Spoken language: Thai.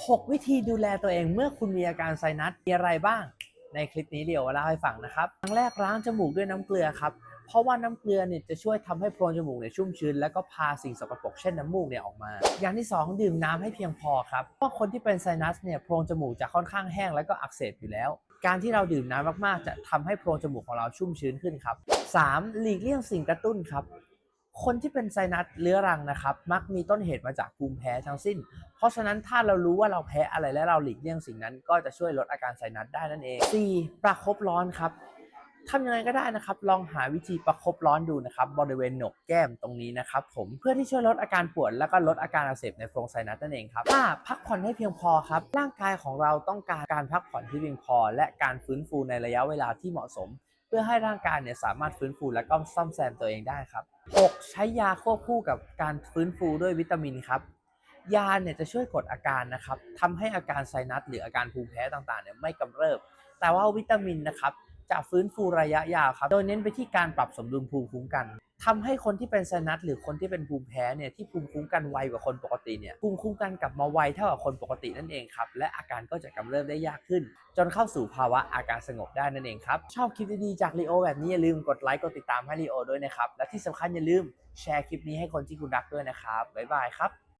6 วิธีดูแลตัวเองเมื่อคุณมีอาการไซนัสมีอะไรบ้าง ในคลิปนี้เดี๋ยวเล่าให้ฟังนะครับครั้งแรกล้างจมูกด้วยน้ำเกลือครับเพราะว่าน้ำเกลือเนี่ยจะช่วยทำให้โพรงจมูกเนี่ยชุ่มชื้น แล้วก็พาสิ่งสกปรกเช่นน้ำมูกเนี่ยออกมา อย่างที่ 2 ดื่มน้ำให้เพียงพอครับเพราะคนที่เป็นไซนัสเนี่ยโพรงจมูกจะค่อนข้างแห้งแล้วก็อักเสบอยู่แล้ว การที่เราดื่มน้ำมากๆ จะทำให้โพรงจมูกของเราชุ่มชื้นขึ้นครับ 3. หลีกเลี่ยงสิ่งกระตุ้นครับ คนที่เป็นไซนัสเรื้อรังนะครับ มักมีต้นเหตุมาจากภูมิแพ้ทั้งสิ้น เพราะฉะนั้นถ้าเรารู้ว่าเราแพ้อะไรและเราหลีกเลี่ยงสิ่งนั้น ก็จะช่วยลดอาการไซนัสได้นั่นเอง 4. ประคบร้อนครับทำยังไงก็ได้นะครับ ลองหาวิธีประคบร้อนดูนะครับ บริเวณหนกแก้มตรงนี้นะครับผม เพื่อที่ช่วยลดอาการปวดแล้วก็ลดอาการอักเสบในโพรงไซนัสนั่นเองครับ 5. พักผ่อนให้เพียงพอครับ ร่างกายของเราต้องการการพักผ่อนที่เพียงพอ และการฟื้นฟูในระยะเวลาที่เหมาะสม พื่อให้ร่างกายเนี่ยสามารถฟื้นฟูและก็ซ่อมแซมตัวเองได้ครับ 6. ใช้ยาควบคู่กับการฟื้นฟูด้วยวิตามินครับ ยาเนี่ยจะช่วยกดอาการนะครับทำให้อาการไซนัสหรืออาการภูมิแพ้ต่างๆเนี่ยไม่กำเริบ แต่ว่าวิตามินนะครับจะฟื้นฟูระยะยาวครับ โดยเน้นไปที่การปรับสมดุลภูมิคุ้มกัน ทำให้คนที่เป็นไซนัสหรือคนที่เป็นภูมิแพ้เนี่ยที่ภูมิคุ้มกันไวกว่าคนปกติเนี่ยภูมิคุ้มกันกลับมาไวเท่ากับคนปกตินั่นเองครับและอาการก็จะกำเริบได้ยากขึ้น จนเข้าสู่ภาวะอาการสงบได้นั่นเองครับชอบคลิปดีๆจากลีโอแบบนี้อย่าลืมกดไลค์กดติดตามให้ลีโอด้วยนะครับและที่สำคัญอย่าลืมแชร์คลิปนี้ให้คนที่คุณรักด้วยนะครับบ๊ายบายครับ